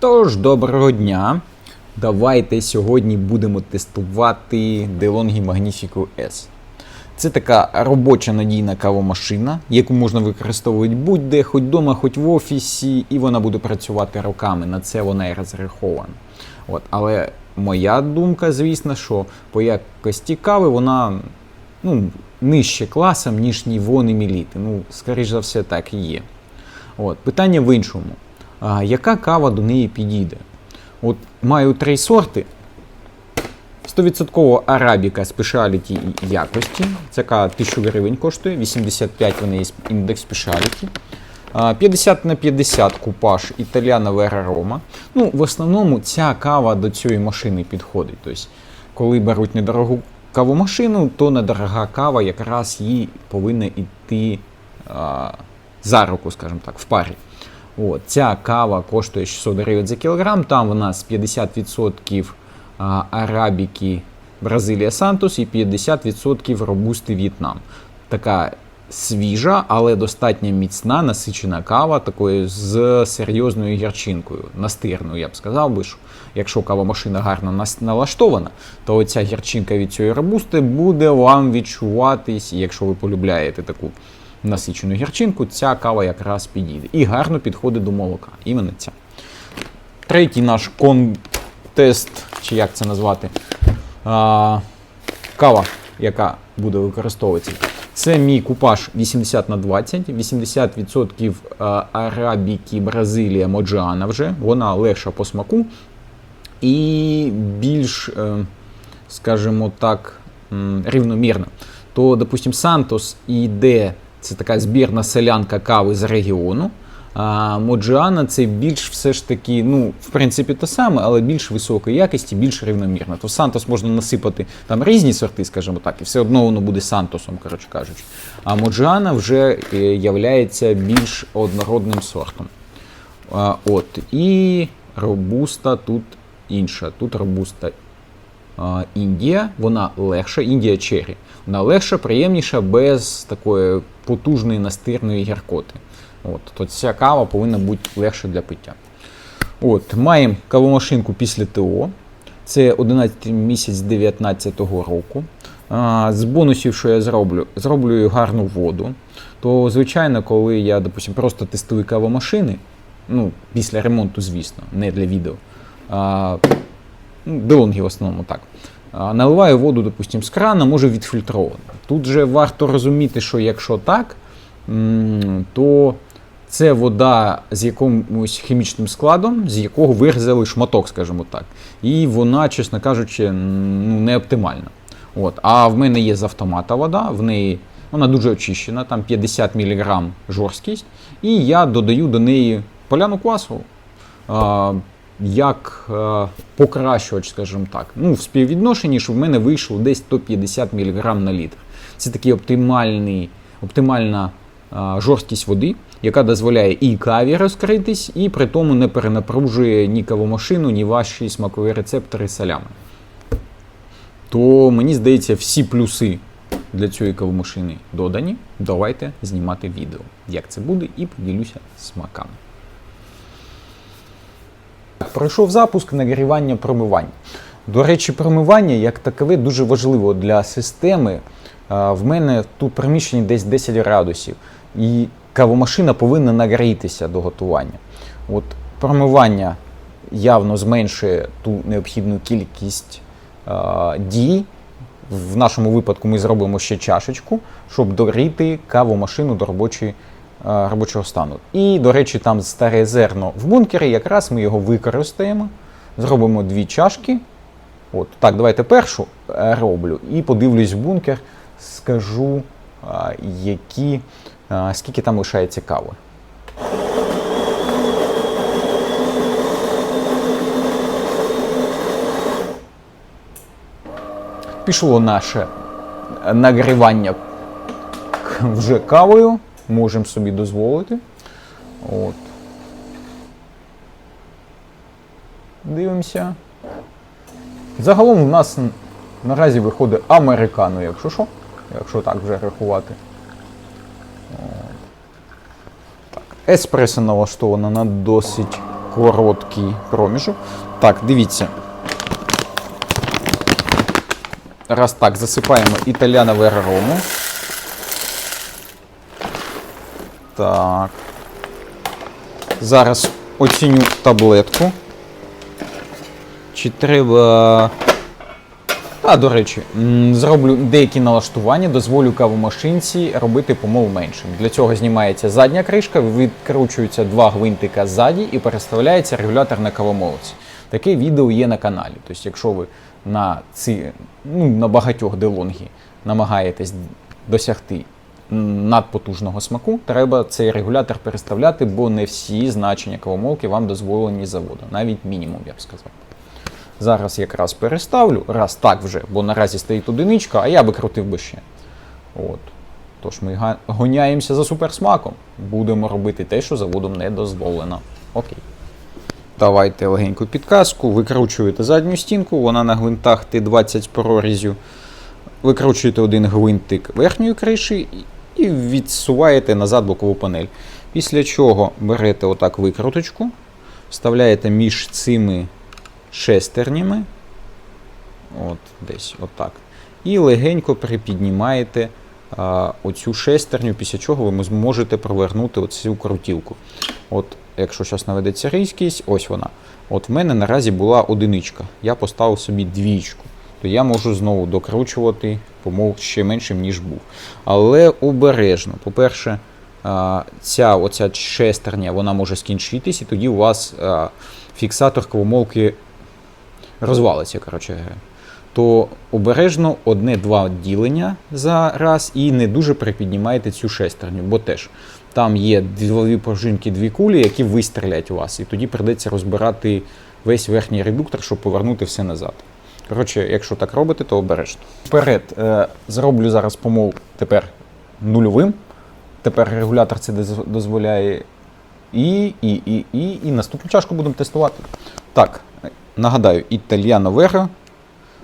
Тож, доброго дня. Давайте сьогодні будемо тестувати DeLonghi Magnifico S. Це така робоча надійна кавомашина, яку можна використовувати будь-де, хоч вдома, хоч в офісі, і вона буде працювати роками. На це вона і розрахована. От. Але моя думка, звісно, що по якості кави вона ну, нижче класом, ніж Нівон і Міліти. Ну, скоріш за все, так і є. От. Питання в іншому. Яка кава до неї підійде? От маю три сорти. 100% арабіка спешаліті якості. Це яка 1000 гривень коштує, 85 в неї індекс спешаліті. 50 на 50 купаж Вера Рома. Ну, в основному ця кава до цієї машини підходить. Тобто, коли беруть недорогу кавомашину, то недорога кава якраз їй повинна йти а, за руку, скажімо так, в парі. От, ця кава коштує 600 гривень за кілограм, там в нас 50% арабіки Бразилія Сантос і 50% робусти В'єтнам. Така свіжа, але достатньо міцна, насичена кава, такою з серйозною гірчинкою, настирною, я б сказав би, що якщо кавомашина гарно налаштована, то оця гірчинка від цієї робусти буде вам відчуватись, якщо ви полюбляєте таку насичену гірчинку, ця кава якраз підійде. І гарно підходить до молока. Іменно ця. Третій наш контест, чи як це назвати, а, кава, яка буде використовуватися. Це мій купаж 80 на 20, 80% а, арабіки Бразилія Моджана вже. Вона легша по смаку і більш, е, скажімо так, рівномірна. То, допустим, Сантос йде, це така збірна селянка кави з регіону. А Моджіана це більш все ж таки, ну, в принципі, те саме, але більш високої якості, більш рівномірно. То Сантос можна насипати там різні сорти, скажімо так, і все одно воно буде Сантосом, коротше кажучи. А Моджіана вже е, являється більш однородним сортом. А, от, і робуста тут інша. Тут робуста Індія, вона легша, Індія Черрі. Вона легша, приємніша, без такої потужної настирної гіркоти. От, то ця кава повинна бути легша для пиття. От, маємо кавомашинку після ТО. Це 11 місяць 2019 року. А, з бонусів, що я зроблю, зроблю гарну воду. То, звичайно, коли я, допустим, просто тестую кавомашини, ну, після ремонту, звісно, не для відео. А, Делонги в основному так. Наливаю воду, допустим, з крана, може відфільтровано. Тут же варто розуміти, що якщо так, то це вода з якимось хімічним складом, з якого вирізали шматок, скажімо так. І вона, чесно кажучи, ну, не оптимальна. От. А в мене є з автомата вода, в неї вона дуже очищена, там 50 мг жорсткість, і я додаю до неї поляну квасову. Як е, покращувач, скажімо так. Ну, в співвідношенні, що в мене вийшло десь 150 мг на літр. Це такий оптимальний, оптимальна е, жорсткість води, яка дозволяє і каві розкритись, і при тому не перенапружує ні кавомашину, ні ваші смакові рецептори солями. То мені здається, всі плюси для цієї кавомашини додані. Давайте знімати відео, як це буде, і поділюся смаками. Пройшов запуск нагрівання промивання. До речі, промивання як такове дуже важливо для системи. В мене тут приміщення десь 10 градусів, і кавомашина повинна нагрітися до готування. От промивання явно зменшує ту необхідну кількість а, дій. В нашому випадку ми зробимо ще чашечку, щоб догріти кавомашину до робочої, е, робочого стану. І, до речі, там старе зерно в бункері, якраз ми його використаємо. Зробимо дві чашки. От, так, давайте першу е, роблю і подивлюсь в бункер, скажу, е, які, е, скільки там лишається кави. Пішло наше нагрівання вже кавою. Можемо собі дозволити. От. Дивимося. Загалом у нас наразі виходить американо, якщо що. Якщо так вже рахувати. Так. Еспресо налаштовано на досить короткий проміжок. Так, дивіться. Раз так, засипаємо італяна верарому. Так. Зараз оціню таблетку. Чи треба. А, до речі, зроблю деякі налаштування, дозволю кавомашинці робити помол меншим. Для цього знімається задня кришка, відкручуються два гвинтика ззаді і переставляється регулятор на кавомолці. Таке відео є на каналі. Тобто, якщо ви на ці, ну, на багатьох делонгі намагаєтесь досягти надпотужного смаку, треба цей регулятор переставляти, бо не всі значення кавомолки вам дозволені заводу, навіть мінімум, я б сказав. Зараз якраз переставлю, раз так вже, бо наразі стоїть одиничка, а я би крутив би ще. От. Тож ми гоняємося за суперсмаком. Будемо робити те, що заводом не дозволено. Окей. Давайте легеньку підказку. Викручуєте задню стінку, вона на гвинтах Т20 з прорізю. Викручуєте один гвинтик верхньої криші і відсуваєте назад бокову панель. Після чого берете отак викруточку, вставляєте між цими шестернями. От, десь отак. І легенько припіднімаєте а, оцю шестерню, після чого ви зможете провернути оцю крутілку. От, якщо зараз наведеться різкість, ось вона. От в мене наразі була одиничка. Я поставив собі двічку. То я можу знову докручувати помол ще меншим, ніж був. Але обережно. По-перше, ця оця шестерня вона може скінчитись, і тоді у вас фіксатор кавомолки розвалиться, коротше. То обережно одне-два ділення за раз і не дуже припіднімайте цю шестерню, бо теж там є дві пружинки, дві кулі, які вистрілять у вас, і тоді прийдеться розбирати весь верхній редуктор, щоб повернути все назад. Коротше, якщо так робити, то обережно. Вперед е, зроблю зараз помол тепер нульовим. Тепер регулятор це дозволяє. І, і, і, і, і наступну чашку будемо тестувати. Так, нагадаю, Італьяно Веро,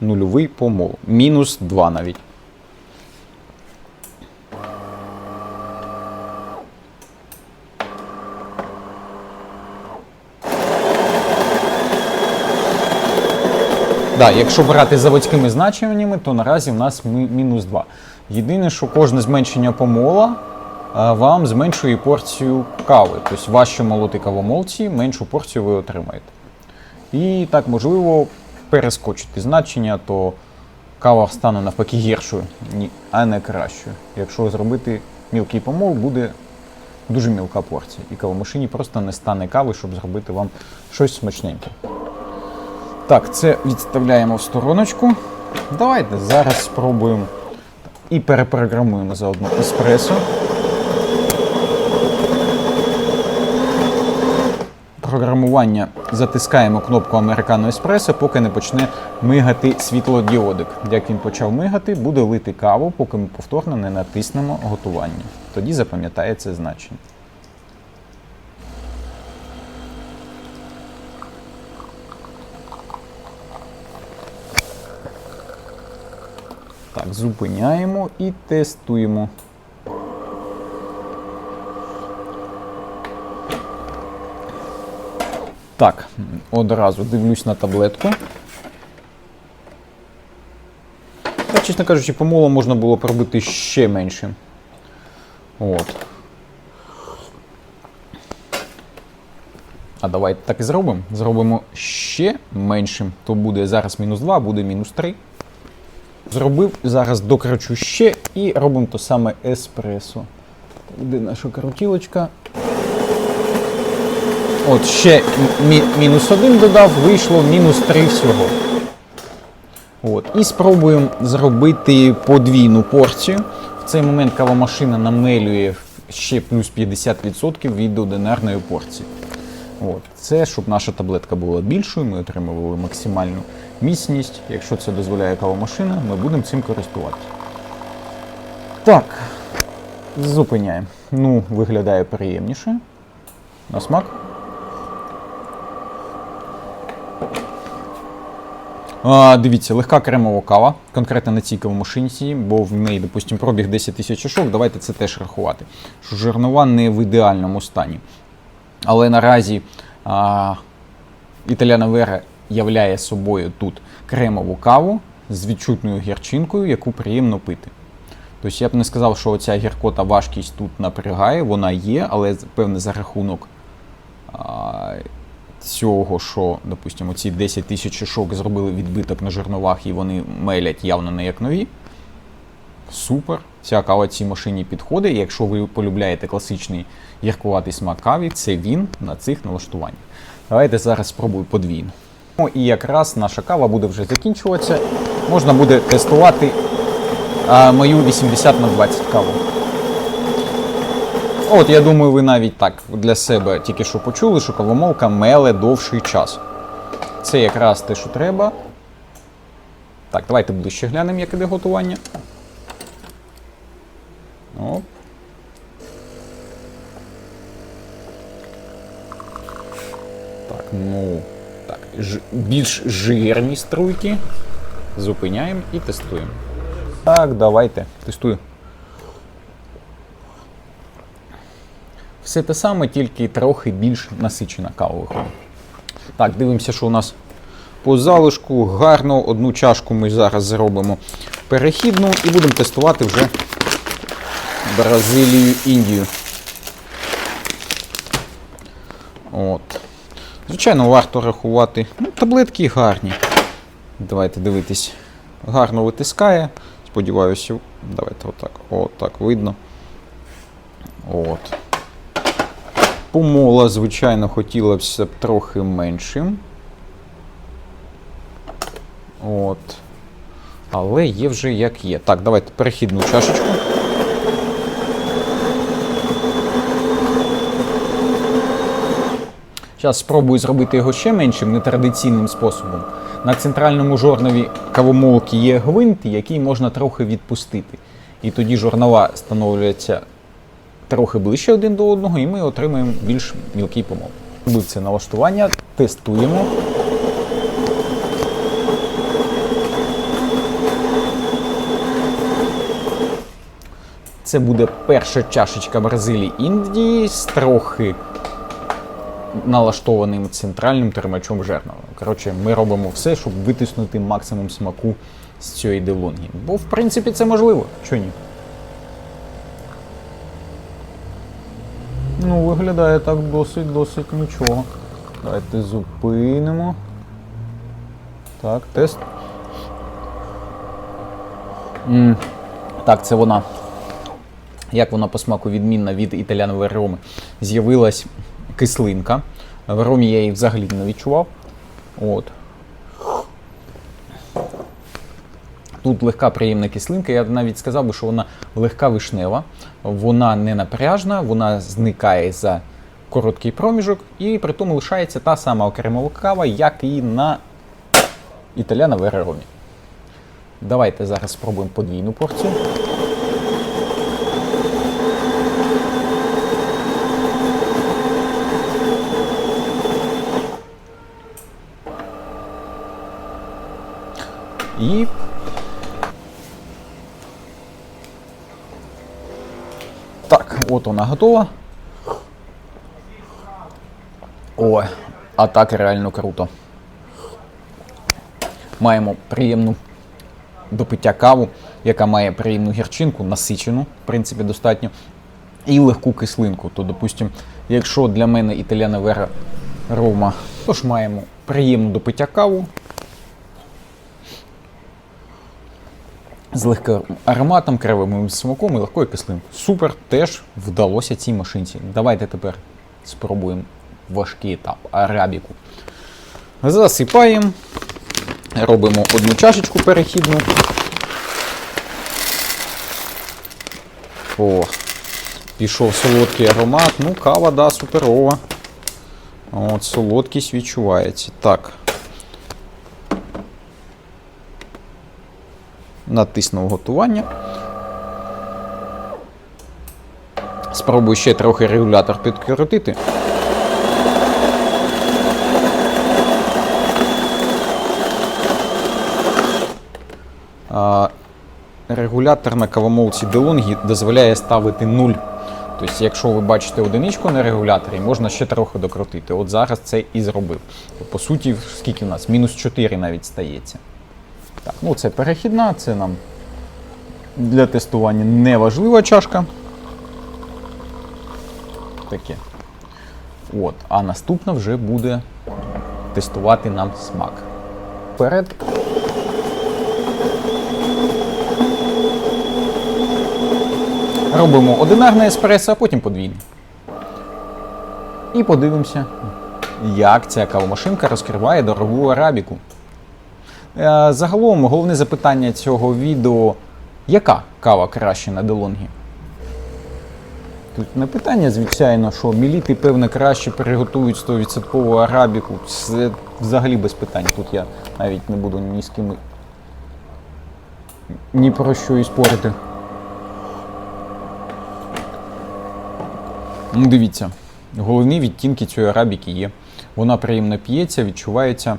нульовий помол. Мінус 2 навіть. Да, якщо брати заводськими значеннями, то наразі в нас мінус 2. Єдине, що кожне зменшення помола вам зменшує порцію кави. Тобто важче молоти кавомолці, меншу порцію ви отримаєте. І так, можливо, перескочити значення, то кава стане навпаки гіршою, а не кращою. Якщо зробити мілкий помол, буде дуже мілка порція. І кавомашині просто не стане кави, щоб зробити вам щось смачненьке. Так, це відставляємо в стороночку. Давайте зараз спробуємо і перепрограмуємо заодно еспресо. Програмування затискаємо кнопку Американо Еспресо, поки не почне мигати світлодіодик. Як він почав мигати, буде лити каву, поки ми повторно не натиснемо готування. Тоді запам'ятає це значення. Так, зупиняємо і тестуємо. Так, одразу дивлюсь на таблетку. Та, чесно кажучи, помолом можна було пробити ще менше. От. А давайте так і зробимо. Зробимо ще меншим. То буде зараз мінус 2, буде мінус 3. Зробив, зараз докручу ще і робимо то саме еспресо. Де наша крутілочка? От ще мі- мінус один додав, вийшло мінус 3 всього. От. І спробуємо зробити подвійну порцію. В цей момент кавомашина намелює ще плюс 50% від одинарної порції. От. Це щоб наша таблетка була більшою, ми отримували максимальну міцність. Якщо це дозволяє кавомашина, ми будемо цим користуватися. Так, зупиняємо. Ну, виглядає приємніше. На смак. А, дивіться, легка кремова кава, конкретно на цій кавомашинці, бо в неї, допустимо, пробіг 10 тисяч очок, давайте це теж рахувати. Що жернова не в ідеальному стані. Але наразі А, Італіана Вера являє собою тут кремову каву з відчутною гірчинкою, яку приємно пити. Тобто я б не сказав, що оця гіркота важкість тут напрягає, вона є, але певне за рахунок а, цього, що, допустимо, ці 10 тисяч шишок зробили відбиток на жерновах і вони мелять явно не як нові. Супер. Ця кава цій машині підходить. Якщо ви полюбляєте класичний гіркуватий смак каві, це він на цих налаштуваннях. Давайте зараз спробую подвійно. Ну і якраз наша кава буде вже закінчуватися. Можна буде тестувати а, мою 80 на 20 каву. От, я думаю, ви навіть так для себе тільки що почули, що кавомолка меле довший час. Це якраз те, що треба. Так, давайте ближче глянемо, як іде готування. Оп. Так, ну. Так, ж, більш жирні струйки. Зупиняємо і тестуємо. Так, давайте. Тестую. Все те саме, тільки трохи більш насичена кава. Так, дивимося, що у нас по залишку. Гарно, одну чашку ми зараз зробимо перехідну і будемо тестувати вже Бразилію, Індію. От. Звичайно, варто рахувати. Ну, таблетки гарні. Давайте дивитись. Гарно витискає. Сподіваюся, давайте отак. Отак видно. От. Помола, звичайно, хотілося б трохи меншим. От. Але є вже як є. Так, давайте перехідну чашечку. Зараз спробую зробити його ще меншим, нетрадиційним способом. На центральному жорнові кавомолки є гвинт, який можна трохи відпустити. І тоді жорнова становляться трохи ближче один до одного, і ми отримаємо більш мілкий помол. Робив це налаштування, тестуємо. Це буде перша чашечка Бразилії Індії з трохи налаштованим центральним тримачом жернова. Коротше, ми робимо все, щоб витиснути максимум смаку з цієї делонги. Бо в принципі це можливо. Чого ні? Ну, виглядає так досить досить нічого. Давайте зупинимо. Так, тест. м Так, це вона. Як вона по смаку відмінна від італіанової роми. З'явилась кислинка. В ромі я її взагалі не відчував. От. Тут легка приємна кислинка. Я навіть сказав би, що вона легка вишнева, вона не напряжна, вона зникає за короткий проміжок, і при тому лишається та сама окремова кава, як і на італяна ромі. Давайте зараз спробуємо подвійну порцію. І. Так, от вона готова. Ой, а так реально круто. Маємо приємну до пиття каву, яка має приємну гірчинку, насичену, в принципі, достатньо, і легку кислинку. То, допустимо, якщо для мене італіана вера рома, то ж маємо приємну до пиття каву, з легким ароматом, кремовим смаком і легкою кислинкою. Супер, теж вдалося цій машинці. Давайте тепер спробуємо важкий етап арабіку. Засипаємо, робимо одну чашечку перехідну. О, пішов солодкий аромат. Ну, кава, да, суперова. От, солодкість відчувається. Так. Натиснув готування. Спробую ще трохи регулятор підкрутити. Регулятор на кавомолці DeLonghi дозволяє ставити 0 Тобто, якщо ви бачите одиничку на регуляторі, можна ще трохи докрутити. От зараз це і зробив. По суті, скільки в нас? Мінус 4 навіть стається. Так, ну це перехідна, це нам для тестування не важлива чашка. Таке. От, а наступна вже буде тестувати нам смак. Вперед. Робимо одинарне еспресо, а потім подвійне. І подивимося, як ця кавомашинка розкриває дорогу арабіку. Е, Загалом, головне запитання цього відео: яка кава краще на делонгі? Тут не питання, звичайно, що міліти, певно, краще приготують 100% арабіку. Це взагалі без питань. Тут я навіть не буду ні з ким ні про що і спорити. Ну, дивіться, головні відтінки цієї арабіки є. Вона приємно п'ється, відчувається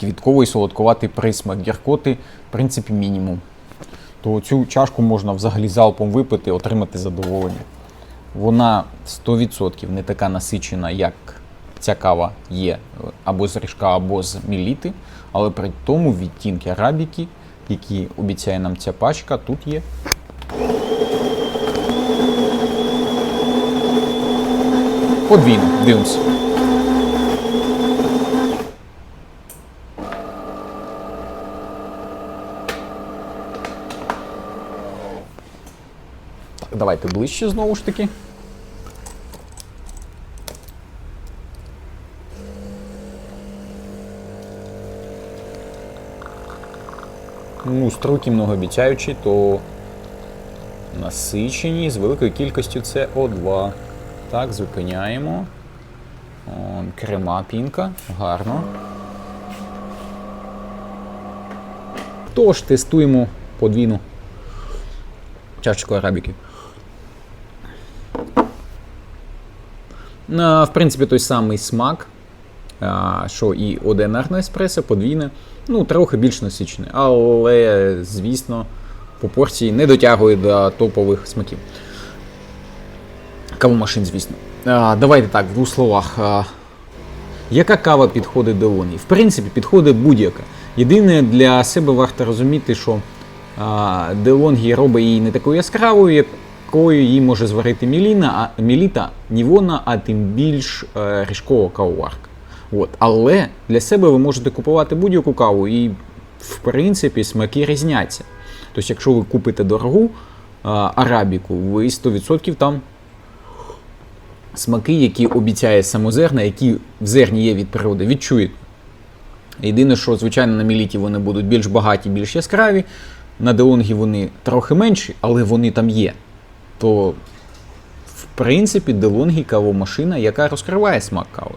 квітковий солодкуватий присмак, гіркоти, в принципі, мінімум. То цю чашку можна взагалі залпом випити, отримати задоволення. Вона 100% не така насичена, як ця кава є або з ріжка, або з міліти, але при тому відтінки арабіки, які обіцяє нам ця пачка, тут є. Подвійно, дивимося. Давайте ближче знову ж таки. Ну, строки многообіцяючі, то насичені з великою кількістю СО2. Так, зупиняємо. О, крема пінка, гарно. Тож тестуємо подвійну чашечку арабіки. В принципі, той самий смак, що і одинарне еспресо, подвійне, ну, трохи більш насичене, але, звісно, по порції не дотягує до топових смаків. Кавомашин, звісно. Давайте так, в двох словах. Яка кава підходить до Лоні? В принципі, підходить будь-яка. Єдине для себе варто розуміти, що Делонгі робить її не такою яскравою, якою її може зварити Міліна, а Міліта, Нівона, а тим більш е, ріжкова кавоварка. От. Але для себе ви можете купувати будь-яку каву, і в принципі смаки різняться. Тобто, якщо ви купите дорогу а, арабіку, ви 100% там смаки, які обіцяє самозерна, які в зерні є від природи, відчуєте. Єдине, що, звичайно, на міліті вони будуть більш багаті, більш яскраві, на деонгі вони трохи менші, але вони там є. То, в принципі, делонгі кавомашина, яка розкриває смак кави.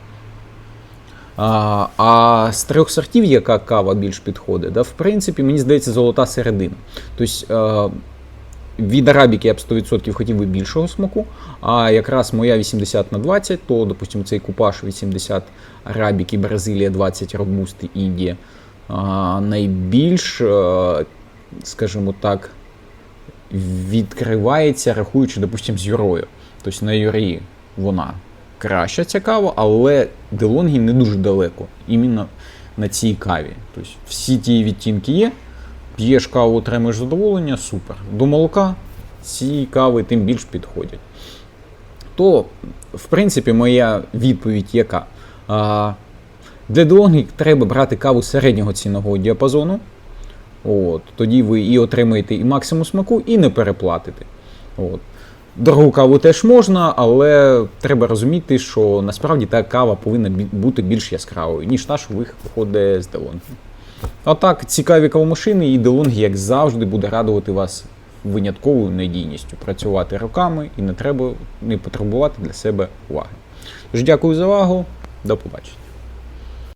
А, а з трьох сортів, яка кава більш підходить, да, в принципі, мені здається, золота середина. Тобто, від арабіки я б 100% хотів би більшого смаку, а якраз моя 80 на 20, то, допустимо, цей купаж 80 арабіки, Бразилія 20, Робусти. А, найбільш, е, скажімо так, відкривається, рахуючи, допустимо, з юрою. Тобто на юрі вона краща ця кава, але делонгі не дуже далеко. Іменно на цій каві. Тобто всі ті відтінки є. П'єш каву, отримуєш задоволення, супер. До молока ці кави тим більш підходять. То, в принципі, моя відповідь яка? Для делонгі треба брати каву середнього цінного діапазону. От, Тоді ви і отримаєте і максимум смаку, і не переплатите. От. Дорогу каву теж можна, але треба розуміти, що насправді та кава повинна бути більш яскравою, ніж та, що виходить з делонгі. А так, цікаві кавомашини і DeLonghi, як завжди, буде радувати вас винятковою надійністю. Працювати руками і не треба не потребувати для себе уваги. Тож дякую за увагу, до побачення.